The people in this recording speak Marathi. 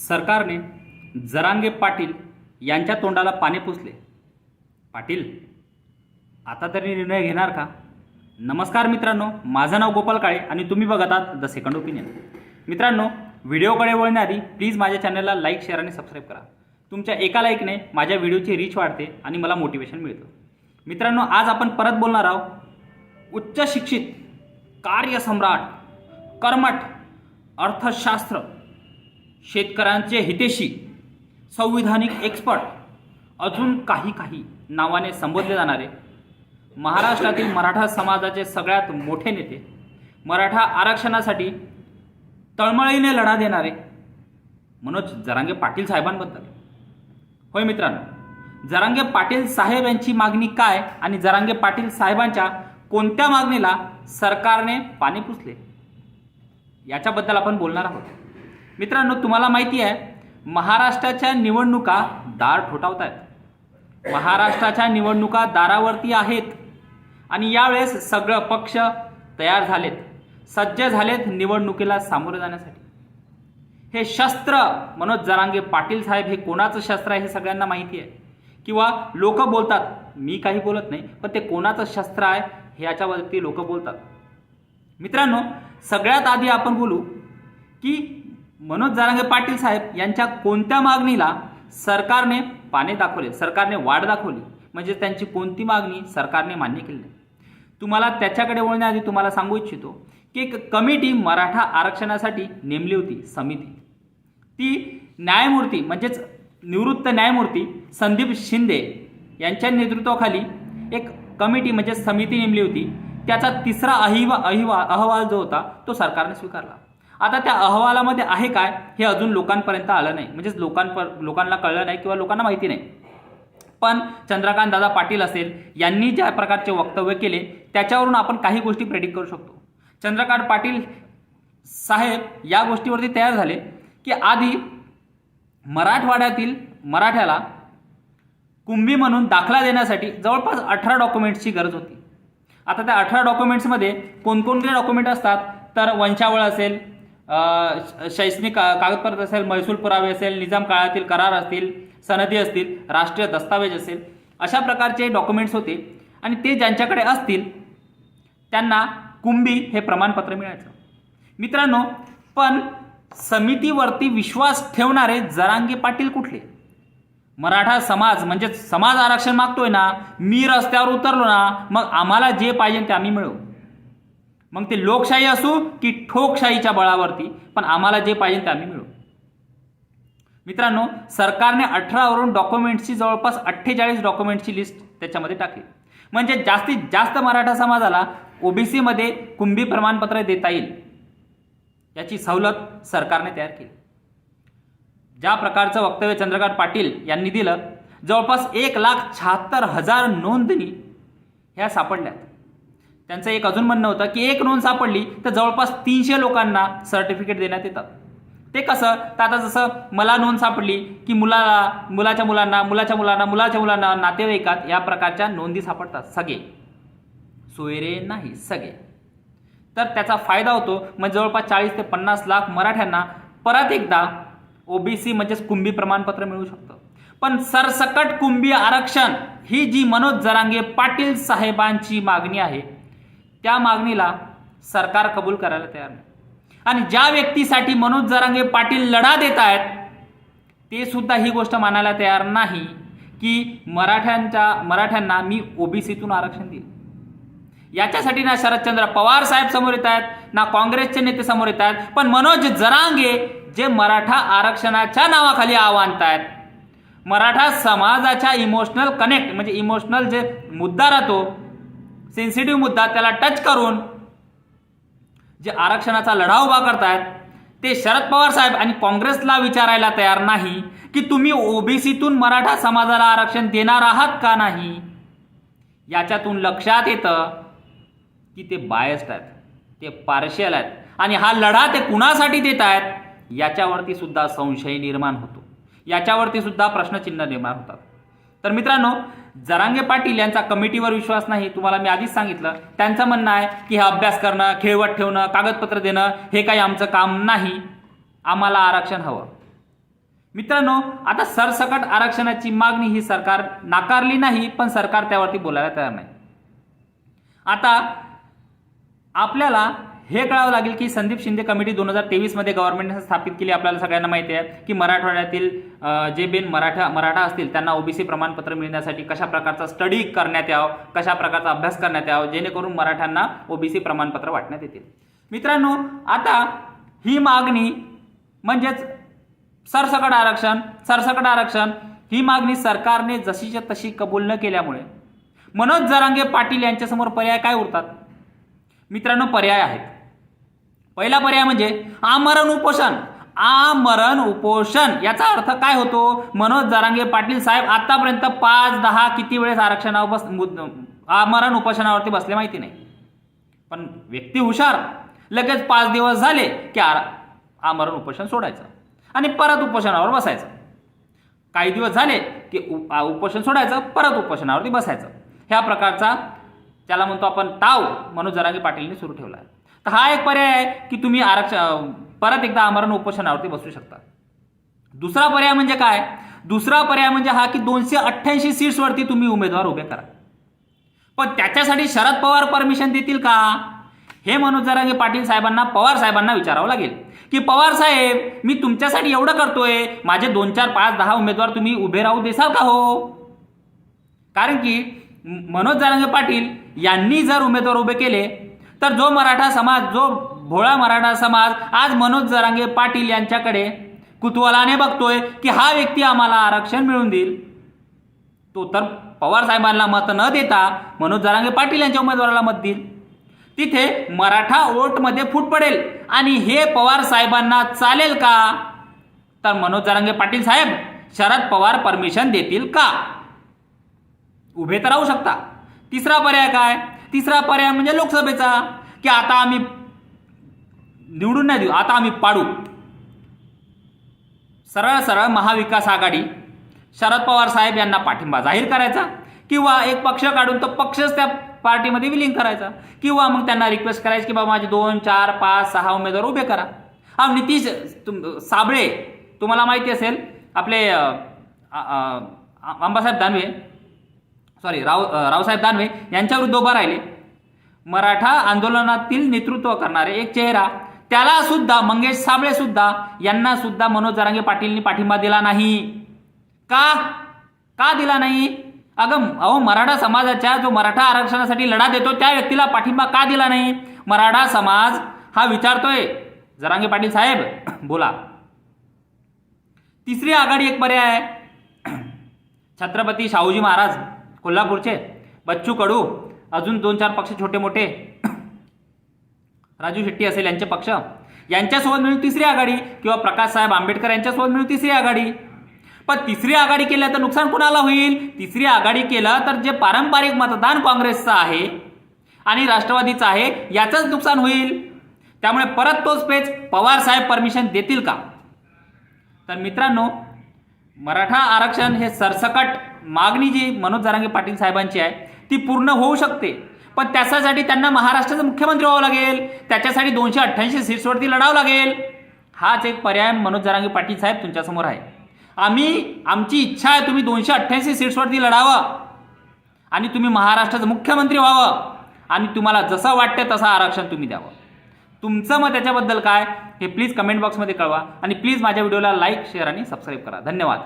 सरकारने जरांगे पाटील यांच्या तोंडाला पाणी पुसले. पाटील आता तरी निर्णय घेणार का? नमस्कार मित्रांनो माझं नाव गोपाल काळे आणि तुम्ही बघत आहात द सेकंड ओपिनियन. मित्रांनो व्हिडिओकडे वळण्याआधी प्लीज माझ्या चॅनलला लाईक शेअर आणि सबस्क्राईब करा. तुमच्या एका लाईकने माझ्या व्हिडिओची रीच वाढते आणि मला मोटिवेशन मिळतं. मित्रांनो आज आपण परत बोलणार आहोत उच्च शिक्षित कार्यसम्राट कर्मठ अर्थशास्त्र शेतकऱ्यांचे हितेशी संविधानिक एक्सपर्ट अजून काही काही नावाने संबोधले जाणारे. महाराष्ट्रातील मराठा समाजाचे सगळ्यात मोठे नेते मराठा आरक्षणासाठी तळमळीने लढा देणारे मनोज जरांगे पाटील साहेबांबद्दल. होय मित्रांनो जरांगे पाटील साहेब यांची मागणी काय आणि जरांगे पाटील साहेबांच्या कोणत्या मागणीला सरकारने पाणी पुसले? याच्याबद्दल आपण बोलणार आहोत. मित्रांनो तुम्हाला माहिती आहे महाराष्ट्राच्या निवडणुका दार ठोठावत आहेत महाराष्ट्राच्या निवडणुका दारावरती आहेत आणि यावेळेस सगळं पक्ष तयार झालेत. सज्ज झालेत निवडणुकीला सामोरे जाण्यासाठी. हे शस्त्र मनोज जरांगे पाटील साहेब हे कोणाचं शस्त्र आहे हे सगळ्यांना माहिती आहे. किंवा लोक बोलतात मी काही बोलत नाही पण ते कोणाचं शस्त्र आहे हे याच्यावरती लोक बोलतात. मित्रांनो सगळ्यात आधी आपण बोलू की मनोज जरांगे पाटील साहेब यांच्या कोणत्या मागणीला सरकारने पाने दाखवले सरकारने वाट दाखवली म्हणजे त्यांची कोणती मागणी सरकारने मान्य केली नाही? तुम्हाला त्याच्याकडे वळण्याआधी तुम्हाला सांगू इच्छितो की एक कमिटी मराठा आरक्षणासाठी नेमली होती समिती. ती न्यायमूर्ती म्हणजेच निवृत्त न्यायमूर्ती संदीप शिंदे यांच्या नेतृत्वाखाली एक कमिटी म्हणजे समिती नेमली होती. त्याचा तिसरा अहिवा अहिवा अहवाल जो होता तो सरकारने स्वीकारला. आता त्या अहवालामध्ये आहे काय हे अजून लोकांपर्यंत आलं नाही. म्हणजेच लोकांपर लोकांना कळलं नाही किंवा लोकांना माहिती नाही. पण चंद्रकांत दादा पाटील असेल यांनी ज्या प्रकारचे वक्तव्य केले त्याच्यावरून आपण काही गोष्टी प्रेडिक्ट करू शकतो. चंद्रकांत पाटील साहेब या गोष्टीवरती तयार झाले की आधी मराठवाड्यातील मराठ्याला कुंभी म्हणून दाखला देण्यासाठी जवळपास अठरा डॉक्युमेंट्सची गरज होती. आता त्या अठरा डॉक्युमेंट्समध्ये कोणकोणते डॉक्युमेंट असतात तर वंशावळ असेल शैक्षणिक का- कागदपत्र असेल महसूल पुरावे असेल निजाम काळातील करार असतील सनदी असतील राष्ट्रीय दस्तावेज असेल अशा प्रकारचे डॉक्युमेंट्स होते. आणि ते ज्यांच्याकडे असतील त्यांना कुंभी हे प्रमाणपत्र मिळायचं. मित्रांनो पण समितीवरती विश्वास ठेवणारे जरांगे पाटील कुठले? मराठा समाज म्हणजे समाज आरक्षण मागतोय ना मी रस्त्यावर उतरलो ना मग आम्हाला जे पाहिजे ते आम्ही मिळवू. मग ते लोकशाही असू की ठोकशाहीच्या बळावरती पण आम्हाला जे पाहिजे ते आम्ही मिळू मित्रांनो सरकारने अठरावरून डॉक्युमेंट्सची जवळपास अठ्ठेचाळीस डॉक्युमेंट्सची लिस्ट त्याच्यामध्ये टाकली. म्हणजे जास्तीत जास्त मराठा समाजाला ओबीसीमध्ये कुंभी प्रमाणपत्र देता येईल याची सवलत सरकारने तयार केली. ज्या प्रकारचं वक्तव्य चंद्रकांत पाटील यांनी दिलं जवळपास एक लाख शहात्तर हजार नोंदणी ह्या सापडल्यात. त्यांचं एक अजून म्हणणं होतं की एक नोंद सापडली तर जवळपास तीनशे लोकांना सर्टिफिकेट देण्यात येतात ते कसं? तर आता जसं मला नोंद सापडली की मुलाला मुलाच्या मुलांना मुलाच्या मुलांना मुलाच्या मुलांना नातेवाईकात या प्रकारच्या नोंदी सापडतात सगळे. सोयरे नाही सगळे. तर त्याचा फायदा होतो मग जवळपास चाळीस ते पन्नास लाख मराठ्यांना परत एकदा ओबीसी म्हणजेच कुंभी प्रमाणपत्र मिळू शकतं. पण सरसकट कुंभी आरक्षण ही जी मनोज जरांगे पाटील साहेबांची मागणी आहे त्या मागणीला सरकार कबूल करायला तयार नाही. आणि ज्या व्यक्तीसाठी मनोज जरांगे पाटील लढा देत आहेत ते सुद्धा ही गोष्ट मानायला तयार नाही की मराठ्यांच्या मराठ्यांना मी ओबीसीतून आरक्षण देईल याच्यासाठी ना शरदचंद्र पवार साहेब समोर येत आहेत ना काँग्रेसचे नेते समोर येत आहेत पण मनोज जरांगे जे मराठा आरक्षणाच्या नावाखाली आव्हानत आहेत मराठा समाजाच्या इमोशनल कनेक्ट म्हणजे इमोशनल जे मुद्दा राहतो सेन्सिटिव्ह मुद्दा त्याला टच करून जे आरक्षणाचा लढा उभा करतायत ते शरद पवार साहेब आणि काँग्रेसला विचारायला तयार नाही की तुम्ही ओबीसीतून मराठा समाजाला आरक्षण देणार आहात का नाही? याच्यातून लक्षात येतं की ते बायस्ड आहेत ते पार्शियल आहेत आणि हा लढा ते कुणासाठी देत आहेत याच्यावरती सुद्धा संशय निर्माण होतो. याच्यावरती सुद्धा प्रश्नचिन्ह निर्माण होतात. तर मित्रांनो जरांगे पाटील यांचा कमिटीवर विश्वास नाही तुम्हाला मी आधीच सांगितलं. त्यांचं म्हणणं आहे की हा अभ्यास करणं खेळवट ठेवणं कागदपत्र देणं हे काही आमचं काम नाही. आम्हाला आरक्षण हवं. मित्रांनो आता सरसकट आरक्षणाची मागणी ही सरकार नाकारली नाही पण सरकार त्यावरती बोलायला तयार नाही. आता आपल्याला हे कळावं लागेल की संदीप शिंदे कमिटी दोन हजार तेवीसमध्ये गव्हर्नमेंटने स्थापित केली आपल्याला सगळ्यांना माहिती आहे की मराठवाड्यातील जे बेन मराठा मराठा असतील त्यांना ओबीसी प्रमाणपत्र मिळण्यासाठी कशा प्रकारचा स्टडी करण्यात यावं कशा प्रकारचा अभ्यास करण्यात यावं जेणेकरून मराठ्यांना ओबीसी प्रमाणपत्र वाटण्यात येतील. मित्रांनो आता ही मागणी म्हणजेच सरसकट आरक्षण सरसकट आरक्षण ही मागणी सरकारने जशीच्या तशी कबूल न केल्यामुळे मनोज जरांगे पाटील यांच्यासमोर पर्याय काय उरतात? मित्रांनो पर्याय आहेत. पहिला पर्याय म्हणजे आमरण उपोषण. आमरण उपोषण. याचा अर्थ काय होतो? मनोज जरांगे पाटील साहेब आतापर्यंत पाच दहा किती वेळेस आरक्षणावर बस आमरण उपोषणावरती बसले माहिती नाही. पण व्यक्ती हुशार. लगेच पाच दिवस झाले की आर आमरण उपोषण सोडायचं आणि परत उपोषणावर बसायचं. काही दिवस झाले की उ- उपोषण सोडायचं परत उपोषणावरती बसायचं. ह्या प्रकारचा त्याला म्हणतो आपण ताव मनोज जरांगे पाटीलने सुरू ठेवला. आहे तर हा एक पर्याय आहे की तुम्ही आरक्षण परत एकदा आमरण उपोषणावरती बसू शकता. दुसरा पर्याय म्हणजे काय? दुसरा पर्याय म्हणजे हा की दोनशे अठ्ठ्याऐंशी सीट्सवरती तुम्ही उमेदवार उभे करा. पण त्याच्यासाठी शरद पवार परमिशन देतील का? हे मनोज जरांगे पाटील साहेबांना पवार साहेबांना विचारावं लागेल. की पवार साहेब मी तुमच्यासाठी एवढं करतोय माझे दोन चार पाच दहा उमेदवार तुम्ही उभे राहू देसाल का हो? कारण की मनोज जरांगे पाटील यांनी जर उमेदवार उभे केले तर जो मराठा समाज जो भोळा मराठा समाज आज मनोज जरांगे पाटील यांच्याकडे कुतूहलाने बघतोय की हा व्यक्ती आम्हाला आरक्षण मिळवून देईल. तो तर पवार साहेबांना मत न देता मनोज जरांगे पाटील यांच्या उमेदवाराला मत देईल. तिथे मराठा ओटमध्ये फूट पडेल आणि हे पवार साहेबांना चालेल का? तर मनोज जरांगे पाटील साहेब शरद पवार परमिशन देतील का? उभे तर राहू शकता. तिसरा पर्याय काय? तिसरा पर्याय म्हणजे लोकसभेचा की आता आम्ही निवडून नाही देऊ आता आम्ही पाडू. सरळ सरळ महाविकास आघाडी शरद पवार साहेब यांना पाठिंबा जाहीर करायचा किंवा एक पक्ष काढून तो पक्षच त्या पार्टीमध्ये विलीन करायचा किंवा मग त्यांना रिक्वेस्ट करायची की बाबा माझे दोन चार पाच सहा उमेदवार उभे करा. हा नितीश तुम साबळे तुम्हाला माहिती असेल आपले आंबासाहेब अंबासाहेब दानवे सॉरी राव रावसाहेब दानवे यांच्याविरुद्ध उभं उभा राहिले. मराठा आंदोलनातील नेतृत्व करणारे एक चेहरा त्याला सुद्धा मंगेश साबळे सुद्धा यांना सुद्धा मनोज जरांगे पाटीलनी पाठिंबा दिला नाही. का? का दिला नाही? अगं अहो मराठा समाजाच्या जो मराठा आरक्षणासाठी लढा देतो त्या व्यक्तीला पाठिंबा का दिला नाही? मराठा समाज हा विचारतोय. जरांगे पाटील साहेब बोला. तिसरी आघाडी एक पर्याय आहे. छत्रपती शाहूजी महाराज. कोल्हापूरचे बच्चू कडू अजून दोन चार पक्ष छोटे मोठे राजू शेट्टी असेल यांचे पक्ष यांच्यासोबत मिळून तिसरी आघाडी किंवा प्रकाश साहेब आंबेडकर यांच्यासोबत मिळून तिसरी आघाडी. पण तिसरी आघाडी केल्या तर नुकसान कुणाला होईल? तिसरी आघाडी केलं तर जे पारंपरिक मतदान काँग्रेसचं आहे आणि राष्ट्रवादीचं आहे याचंच नुकसान होईल. त्यामुळे परत तोच पेच पवार साहेब परमिशन देतील का? तर मित्रांनो मराठा आरक्षण हे सरसकट मागणी जी मनोज जरांगे पाटील साहेबांची आहे ती पूर्ण होऊ शकते. पण त्याच्यासाठी त्यांना महाराष्ट्राचं मुख्यमंत्री व्हावं लागेल. त्याच्यासाठी दोनशे अठ्ठ्याऐंशी सीट्सवरती लढावं लागेल. हाच एक पर्याय मनोज जरांगे पाटील साहेब तुमच्यासमोर आहे. आम्ही आमची इच्छा आहे तुम्ही दोनशे अठ्ठ्याऐंशी सीट्सवरती लढावं. आणि तुम्ही महाराष्ट्राचं मुख्यमंत्री व्हावं. आणि तुम्हाला जसं वाटतं तसं आरक्षण तुम्ही द्यावं. तुमचं मत त्याच्याबद्दल काय हे प्लीज कमेंट बॉक्समध्ये कळवा. आणि प्लीज माझ्या व्हिडिओला लाईक शेअर आणि सबस्क्राईब करा. धन्यवाद.